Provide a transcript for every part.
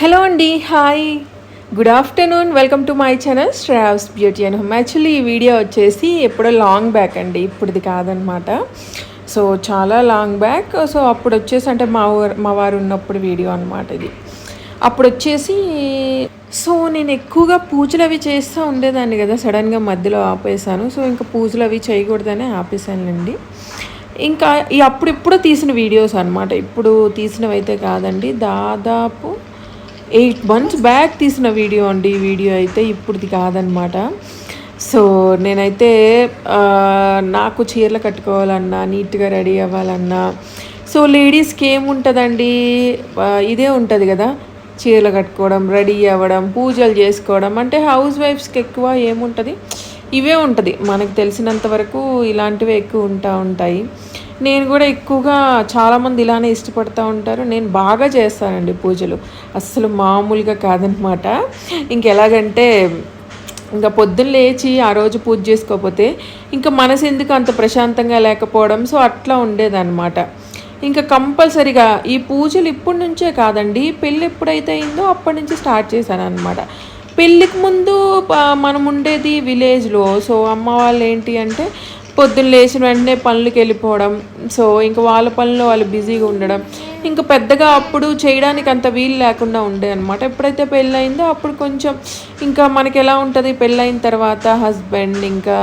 Hello అండి hi good afternoon welcome to my channel Sravs beauty and home actually ఈ video వచ్చేసి ఎప్పుడో long back అండి ఇప్పుడుది కాదనమాట సో చాలా లాంగ్ బ్యాక్ సో అప్పుడు వచ్చేసి అంటే మా మా వారు ఉన్నప్పుడు వీడియో అనమాట ఇది. అప్పుడు వచ్చేసి సో నేను ఎక్కువగా పూజలు అవి చేస్తూ ఉండేదాన్ని కదా సడన్గా మధ్యలో ఆపేసాను సో ఇంకా పూజలు అవి చేయకూడదని ఆపేసానండి ఇంకా ఈ అప్పుడిప్పుడు తీసిన వీడియోస్ అనమాట ఇప్పుడు తీసినవి అయితే కాదండి దాదాపు ఎయిట్ మంత్స్ బ్యాక్ తీసిన వీడియో అండి. ఈ వీడియో అయితే ఇప్పుడుది కాదనమాట సో నేనైతే నాకు చీరలు కట్టుకోవాలన్నా నీట్గా రెడీ అవ్వాలన్నా సో లేడీస్కి ఏముంటుందండి? ఇదే ఉంటుంది కదా చీరలు కట్టుకోవడం రెడీ అవ్వడం పూజలు చేసుకోవడం అంటే హౌస్ వైఫ్స్కి ఎక్కువ ఏముంటుంది? ఇవే ఉంటుంది. మనకు తెలిసినంత వరకు ఇలాంటివే ఎక్కువ ఉంటా ఉంటాయి. నేను కూడా ఎక్కువగా చాలామంది ఇలానే ఇష్టపడుతూ ఉంటారు. నేను బాగా చేస్తానండి పూజలు. అస్సలు మామూలుగా కాదనమాట. ఇంకెలాగంటే ఇంకా పొద్దున్న లేచి ఆ రోజు పూజ చేసుకోకపోతే ఇంకా మనసు ఎందుకు అంత ప్రశాంతంగా లేకపోవడం. సో అట్లా ఉండేదన్నమాట ఇంకా కంపల్సరిగా ఈ పూజలు ఇప్పటి నుంచే కాదండి. పెళ్ళి ఎప్పుడైతే అయిందో అప్పటి నుంచి స్టార్ట్ చేశాను అనమాట పెళ్ళికి ముందు మనం ఉండేది విలేజ్లో. సో అమ్మ వాళ్ళు ఏంటి అంటే పొద్దున్న లేచిన వెంటనే పనులకి వెళ్ళిపోవడం. సో ఇంకా వాళ్ళ పనుల్లో వాళ్ళు బిజీగా ఉండడం. ఇంకా పెద్దగా అప్పుడు చేయడానికి అంత వీలు లేకుండా ఉండే అనమాట ఎప్పుడైతే పెళ్ళయిందో అప్పుడు కొంచెం ఇంకా మనకి ఎలా ఉంటుంది? పెళ్ళైన తర్వాత హస్బెండ్ ఇంకా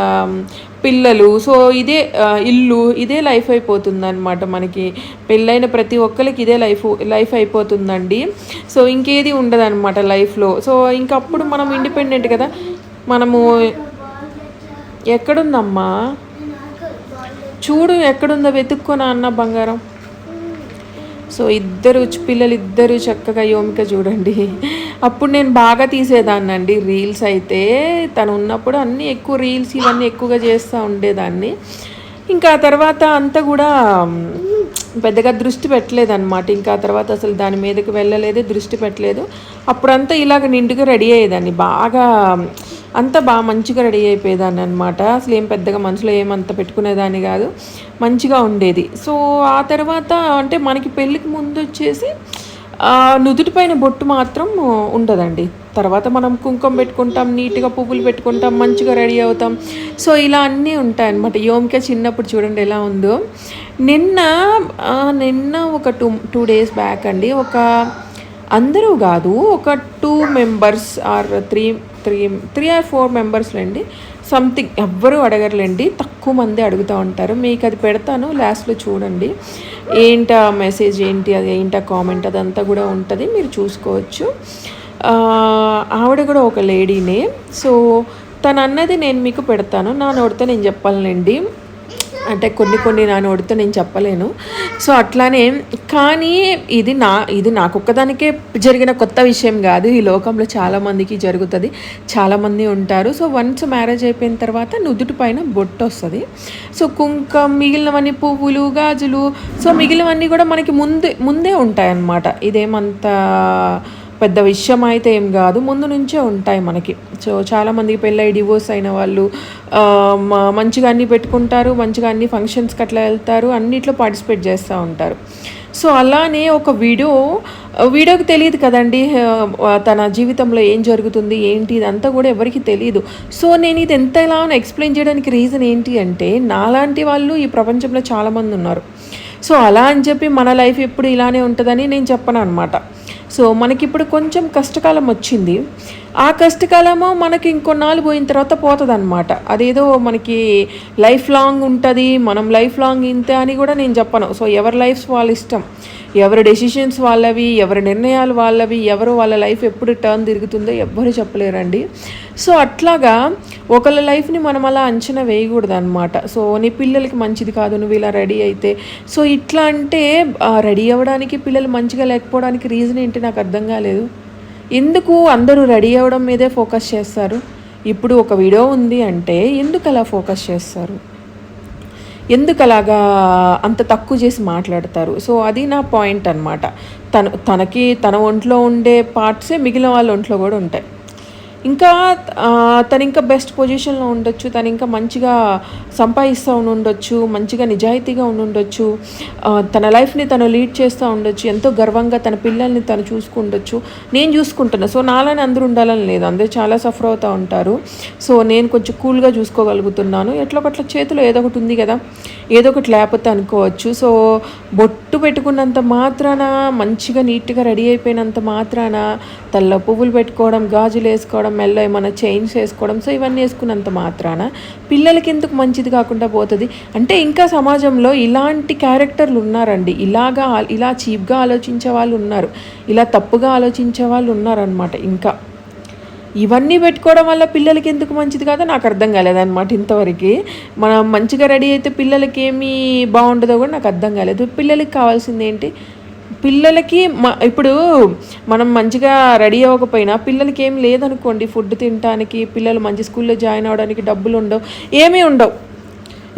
పిల్లలు. సో ఇదే ఇల్లు ఇదే లైఫ్ అయిపోతుందన్నమాట మనకి. పెళ్ళైన ప్రతి ఒక్కరికి ఇదే లైఫ్ లైఫ్ అయిపోతుందండి. సో ఇంకేది ఉండదన్నమాట లైఫ్లో. సో ఇంకప్పుడు మనం ఇండిపెండెంట్ కదా? మనము ఎక్కడుందమ్మా? చూడు ఎక్కడుందో వెతుక్కోనా అన్న బంగారం. సో ఇద్దరు పిల్లలు ఇద్దరు చక్కగా యోమిక చూడండి. అప్పుడు నేను బాగా తీసేదాన్ని అండి రీల్స్ అయితే. తను ఉన్నప్పుడు అన్నీ ఎక్కువ రీల్స్ ఇవన్నీ ఎక్కువగా చేస్తూ ఉండేదాన్ని. ఇంకా ఆ తర్వాత అంతా కూడా పెద్దగా దృష్టి పెట్టలేదన్నమాట. ఇంకా తర్వాత అసలు దాని మీదకి వెళ్ళలేదు దృష్టి పెట్టలేదు. అప్పుడంతా ఇలాగ నిండుగా రెడీ అయ్యేదాన్ని. బాగా అంతా బాగా మంచిగా రెడీ అయిపోయేదాన్ని అనమాట అసలు ఏం పెద్దగా మనసులో ఏమంత పెట్టుకునేదాన్ని కాదు. మంచిగా ఉండేది. సో ఆ తర్వాత అంటే మనకి పెళ్ళికి ముందు వచ్చేసి ఆ, బొట్టు మాత్రం ఉండదండి. తర్వాత మనం కుంకుమ పెట్టుకుంటాం నీట్గా పువ్వులు పెట్టుకుంటాం మంచిగా రెడీ అవుతాం. సో ఇలా అన్నీ ఉంటాయి అన్నమాట యోమిక చిన్నప్పుడు చూడండి ఎలా ఉందో. నిన్న నిన్న ఒక టూ టూ డేస్ బ్యాక్ అండి ఒక అందరూ కాదు ఒక two members or three three three or four మెంబర్స్లండి something ఎవ్వరూ అడగరులేండి. తక్కువ మంది అడుగుతూ ఉంటారు. మీకు అది పెడతాను లాస్ట్లో చూడండి. ఏంటా మెసేజ్ ఏంటి అది ఏంటా కామెంట్ అదంతా కూడా ఉంటుంది. మీరు చూసుకోవచ్చు. ఆవిడ కూడా ఒక లేడీనే సో తను అన్నది నేను మీకు పెడతాను. నా నోడితే నేను చెప్పాలండి. అంటే కొన్ని కొన్ని నా నోటితో నేను చెప్పలేను. సో అట్లానే కానీ ఇది నా ఇది నాకొక్కదానికే జరిగిన కొత్త విషయం కాదు. ఈ లోకంలో చాలామందికి జరుగుతుంది. చాలామంది ఉంటారు. సో వన్స్ మ్యారేజ్ అయిపోయిన తర్వాత నుదుటి పైన బొట్టు వస్తుంది. సో కుంకం మిగిలినవన్నీ పువ్వులు గాజులు. సో మిగిలినవన్నీ కూడా మనకి ముందే ముందే ఉంటాయన్నమాట. ఇదేమంత పెద్ద విషయం అయితే ఏం కాదు. ముందు నుంచే ఉంటాయి మనకి. సో చాలామందికి పెళ్ళై డివోర్స్ అయిన వాళ్ళు మంచిగా అన్నీ పెట్టుకుంటారు మంచిగా అన్ని ఫంక్షన్స్కి అట్లా వెళ్తారు అన్నిట్లో పార్టిసిపేట్ చేస్తూ ఉంటారు. సో అలానే ఒక వీడియో వీడియోకి తెలియదు కదండి తన జీవితంలో ఏం జరుగుతుంది ఏంటి ఇదంతా కూడా ఎవరికి తెలియదు సో నేను ఇది ఎంత ఎలా ఎక్స్ప్లెయిన్ చేయడానికి రీజన్ ఏంటి అంటే నాలాంటి వాళ్ళు ఈ ప్రపంచంలో చాలామంది ఉన్నారు. సో అలా అని చెప్పి మన లైఫ్ ఎప్పుడు ఇలానే ఉంటుందని నేను చెప్పను అనమాట సో మనకి ఇప్పుడు కొంచెం కష్టకాలం వచ్చింది. ఆ కష్టకాలము మనకి ఇంకొన్నాళ్ళు పోయిన తర్వాత పోతుంది అనమాట అదేదో మనకి లైఫ్ లాంగ్ ఉంటుంది మనం లైఫ్ లాంగ్ ఇంతే అని కూడా నేను చెప్పను. సో ఎవరి లైఫ్స్ వాళ్ళ ఇష్టం. ఎవరి డెసిషన్స్ వాళ్ళవి ఎవరి నిర్ణయాలు వాళ్ళవి ఎవరు వాళ్ళ లైఫ్ ఎప్పుడు టర్న్ తిరుగుతుందో ఎవ్వరు చెప్పలేరండి. సో అట్లాగా ఒకళ్ళ లైఫ్ని మనం అలా అంచనా వేయకూడదు అనమాట సో నీ పిల్లలకి మంచిది కాదు నువ్వు ఇలా రెడీ అయితే. సో ఇట్లా అంటే రెడీ అవ్వడానికి పిల్లలు మంచిగా లేకపోవడానికి రీజన్ ఏంటి నాకు అర్థం కాలేదు. ఎందుకు అందరూ రెడీ అవ్వడం మీదే ఫోకస్ చేస్తారు? ఇప్పుడు ఒక వీడియో ఉంది అంటే ఎందుకు అలా ఫోకస్ చేస్తారు? ఎందుకు అలాగా అంత తక్కువ చేసి మాట్లాడతారు? సో అది నా పాయింట్ అనమాట తను తనకి తన ఒంట్లో ఉండే పార్ట్సే మిగిలిన వాళ్ళ ఒంట్లో కూడా ఉంటాయి. ఇంకా తను ఇంకా బెస్ట్ పొజిషన్లో ఉండొచ్చు తను ఇంకా మంచిగా సంపాదిస్తూ ఉండొచ్చు మంచిగా నిజాయితీగా ఉండొచ్చు తన లైఫ్ని తను లీడ్ చేస్తూ ఉండొచ్చు ఎంతో గర్వంగా తన పిల్లల్ని తను చూసుకుండొచ్చు నేను చూసుకుంటున్నా. సో నాలని అందరూ ఉండాలని లేదు. అందరూ చాలా సఫర్ అవుతూ ఉంటారు. సో నేను కొంచెం కూల్గా చూసుకోగలుగుతున్నాను. ఎట్లా పట్ల చేతిలో ఏదో ఒకటి ఉంది కదా. ఏదో ఒకటి లేకపోతే అనుకోవచ్చు. సో బొట్టు పెట్టుకున్నంత మాత్రాన మంచిగా నీట్గా రెడీ అయిపోయినంత మాత్రాన తల్ల పువ్వులు పెట్టుకోవడం గాజులు వేసుకోవడం మెల్ల ఏమైనా చైన్స్ వేసుకోవడం సో ఇవన్నీ వేసుకున్నంత మాత్రాన పిల్లలకి ఎందుకు మంచిది కాకుండా పోతుంది? అంటే ఇంకా సమాజంలో ఇలాంటి క్యారెక్టర్లు ఉన్నారండి. ఇలాగా ఇలా చీప్గా ఆలోచించే వాళ్ళు ఉన్నారు. ఇలా తప్పుగా ఆలోచించే వాళ్ళు ఉన్నారనమాట ఇంకా. ఇవన్నీ పెట్టుకోవడం వల్ల పిల్లలకి ఎందుకు మంచిది కాదో నాకు అర్థం కాలేదన్నమాట ఇంతవరకు. మనం మంచిగా రెడీ అయితే పిల్లలకి ఏమీ బాగుంటుందో కూడా నాకు అర్థం కాలేదు. పిల్లలకి కావాల్సింది ఏంటి? పిల్లలకి మ ఇప్పుడు మనం మంచిగా రెడీ అవ్వకపోయినా పిల్లలకి ఏం లేదనుకోండి ఫుడ్ తినడానికి పిల్లలు మంచి స్కూల్లో జాయిన్ అవ్వడానికి డబ్బులు ఉండవు ఏమీ ఉండవు.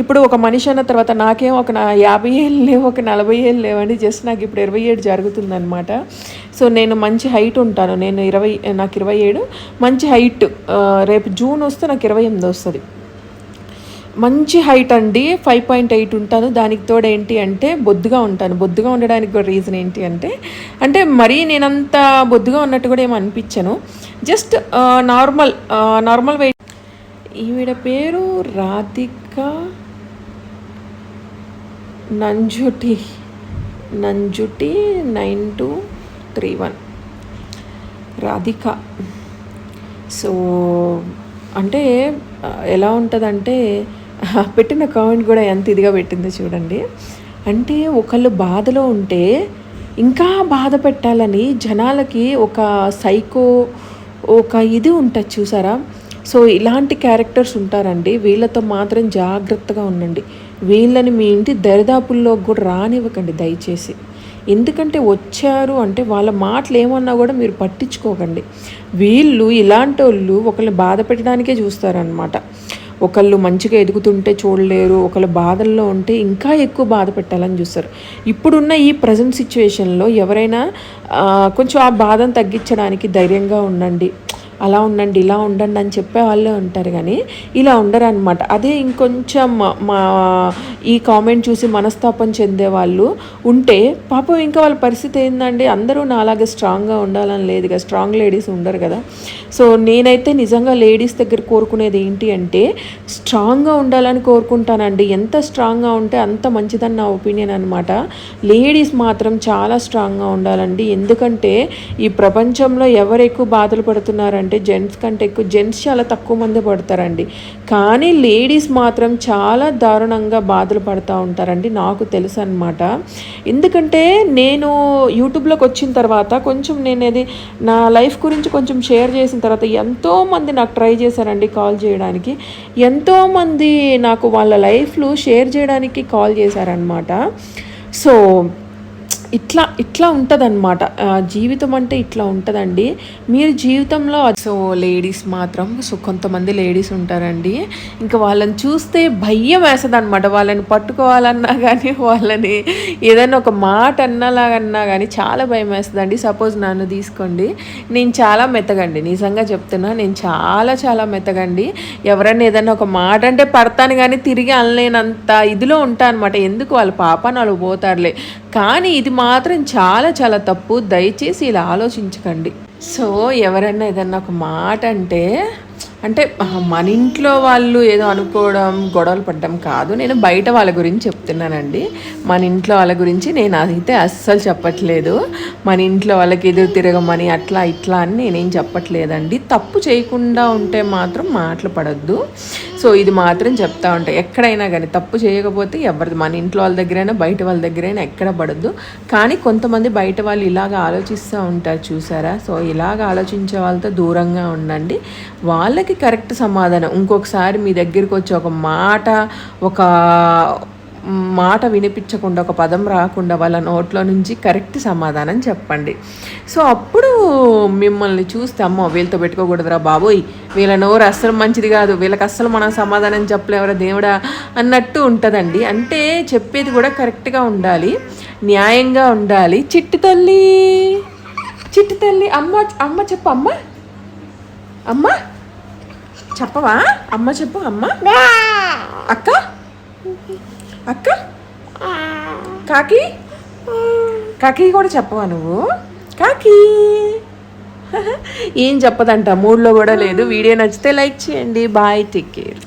ఇప్పుడు ఒక మనిషి అన్న తర్వాత నాకేం ఒక నా యాభై ఏళ్ళు లేవు ఒక నలభై ఏళ్ళు లేవండి జస్ట్ నాకు ఇప్పుడు ఇరవై ఏడు జరుగుతుందనమాట సో నేను మంచి హైట్ ఉంటాను. నేను ఇరవై నాకు ఇరవై ఏడు. మంచి హైట్ రేపు జూన్ వస్తే నాకు ఇరవై ఎనిమిది వస్తుంది. మంచి హైట్ అండి ఫైవ్ పాయింట్ ఎయిట్ ఉంటాను. దానికి తోడు ఏంటి అంటే బొద్దుగా ఉంటాను. బొద్దుగా ఉండడానికి కూడా రీజన్ ఏంటి అంటే అంటే మరీ నేనంత బొద్దుగా ఉన్నట్టు కూడా ఏమి అనిపించను. జస్ట్ నార్మల్ నార్మల్ వెయిట్ ఈవిడ పేరు Radhika Nanjuti. Nanjuti nine two three one. Radhika. So అంటే ఎలా ఉంటుందంటే పెట్టిన కామెంట్ కూడా ఎంత ఇదిగా పెట్టిందో చూడండి. అంటే ఒకళ్ళు బాధలో ఉంటే ఇంకా బాధ పెట్టాలని జనాలకి ఒక సైకో ఒక ఇది ఉంటుంది చూసారా? సో ఇలాంటి క్యారెక్టర్స్ ఉంటారండి. వీళ్ళతో మాత్రం జాగ్రత్తగా ఉండండి. వీళ్ళని మీ ఇంటి దరిదాపుల్లో కూడా రానివ్వకండి దయచేసి. ఎందుకంటే వచ్చారు అంటే వాళ్ళ మాటలు ఏమన్నా కూడా మీరు పట్టించుకోకండి. వీళ్ళు ఇలాంటి వాళ్ళు ఒకళ్ళు బాధ పెట్టడానికే చూస్తారనమాట ఒకళ్ళు మంచిగా ఎదుగుతుంటే చూడలేరు ఒకళ్ళు బాధల్లో ఉంటే ఇంకా ఎక్కువ బాధ పెట్టాలని చూస్తారు. ఇప్పుడున్న ఈ ప్రజెంట్ సిచ్యువేషన్లో ఎవరైనా కొంచెం ఆ బాధను తగ్గించడానికి ధైర్యంగా ఉండండి. అలా ఉండండి ఇలా ఉండండి అని చెప్పే వాళ్ళే ఉంటారు కానీ ఇలా ఉండరు అనమాట అదే ఇంకొంచెం మా ఈ కామెంట్ చూసి మనస్తాపం చెందే వాళ్ళు ఉంటే పాపం ఇంకా వాళ్ళ పరిస్థితి ఏందండి? అందరూ నాలాగే స్ట్రాంగ్గా ఉండాలని లేదు కదా స్ట్రాంగ్ లేడీస్ ఉండరు కదా. సో నేనైతే నిజంగా లేడీస్ దగ్గర కోరుకునేది ఏంటి అంటే స్ట్రాంగ్గా ఉండాలని కోరుకుంటానండి. ఎంత స్ట్రాంగ్గా ఉంటే అంత మంచిదని నా ఒపీనియన్ అనమాట లేడీస్ మాత్రం చాలా స్ట్రాంగ్గా ఉండాలండి. ఎందుకంటే ఈ ప్రపంచంలో ఎవరు ఎక్కువ బాధలు అంటే జెంట్స్ కంటే ఎక్కువ జెంట్స్ చాలా తక్కువ మంది పడతారండి. కానీ లేడీస్ మాత్రం చాలా దారుణంగా బాధలు పడుతూ ఉంటారండి నాకు తెలుసు అనమాట ఎందుకంటే నేను యూట్యూబ్లోకి వచ్చిన తర్వాత కొంచెం నేను అది నా లైఫ్ గురించి కొంచెం షేర్ చేసిన తర్వాత ఎంతోమంది నాకు ట్రై చేశారండి కాల్ చేయడానికి. ఎంతోమంది నాకు వాళ్ళ లైఫ్లో షేర్ చేయడానికి కాల్ చేశారనమాట సో ఇట్లా ఇట్లా ఉంటుందన్నమాట. జీవితం అంటే ఇట్లా ఉంటుందండి. మీరు జీవితంలో సో లేడీస్ మాత్రం సో కొంతమంది లేడీస్ ఉంటారండి. ఇంకా వాళ్ళని చూస్తే భయం వేస్తుంది అనమాట వాళ్ళని పట్టుకోవాలన్నా కానీ వాళ్ళని ఏదైనా ఒక మాట అన్నలాగన్నా కానీ చాలా భయం వేస్తుందండి. సపోజ్ నన్ను తీసుకోండి. నేను చాలా మెత్తగండి. నిజంగా చెప్తున్నా నేను చాలా చాలా మెత్తగండి. ఎవరైనా ఏదైనా ఒక మాట అంటే పడతాను కానీ తిరిగి అనలేనంత ఇదిలో ఉంటా అనమాట ఎందుకు? వాళ్ళ పాప వాళ్ళు పోతారులే. కానీ ఇది మాత్రం చాలా చాలా తప్పు. దయచేసి ఇలా ఆలోచించకండి. సో ఎవరైనా ఏదన్నా ఒక మాట అంటే అంటే మన ఇంట్లో వాళ్ళు ఏదో అనుకోవడం గొడవలు పడడం కాదు. నేను బయట వాళ్ళ గురించి చెప్తున్నానండి. మన ఇంట్లో వాళ్ళ గురించి నేను అయితే అస్సలు చెప్పట్లేదు. మన ఇంట్లో వాళ్ళకి ఎదురు తిరగమని అట్లా ఇట్లా అని నేనేం చెప్పట్లేదండి. తప్పు చేయకుండా ఉంటే మాత్రం మాటలు పడద్దు. సో ఇది మాత్రం చెప్తా ఉంటాయి ఎక్కడైనా కానీ తప్పు చేయకపోతే ఎవరిది? మన ఇంట్లో వాళ్ళ దగ్గరైనా బయట వాళ్ళ దగ్గరైనా ఎక్కడ పడద్దు. కానీ కొంతమంది బయట వాళ్ళు ఇలాగ ఆలోచిస్తూ ఉంటారు చూసారా? సో ఇలాగ ఆలోచించే వాళ్ళతో దూరంగా ఉండండి. వాళ్ళకి కరెక్ట్ సమాధానం. ఇంకొకసారి మీ దగ్గరికి వచ్చి ఒక మాట ఒక మాట వినిపించకుండా ఒక పదం రాకుండా వాళ్ళ నోట్లో నుంచి కరెక్ట్ సమాధానం చెప్పండి. సో అప్పుడు మిమ్మల్ని చూస్తే అమ్మో వీళ్ళతో పెట్టుకోకూడదురా బాబోయ్ వీళ్ళ నోరు అస్సలు మంచిది కాదు వీళ్ళకి అస్సలు మనం సమాధానం చెప్పలేవరా దేవుడా అన్నట్టు ఉంటుందండి. అంటే చెప్పేది కూడా కరెక్ట్గా ఉండాలి న్యాయంగా ఉండాలి. చిట్టి తల్లి చిట్టి తల్లి అమ్మ అమ్మ చెప్పు అమ్మ. అమ్మ? చెప్పవా? అమ్మ చెప్పు అమ్మ. అక్క? అక్క? కాకి? కాకి కూడా చెప్పవా నువ్వు? కాకి? ఏం చెప్పదంట? మూడ్లో కూడా లేదు. వీడియో నచ్చితే లైక్ చేయండి. Bye take care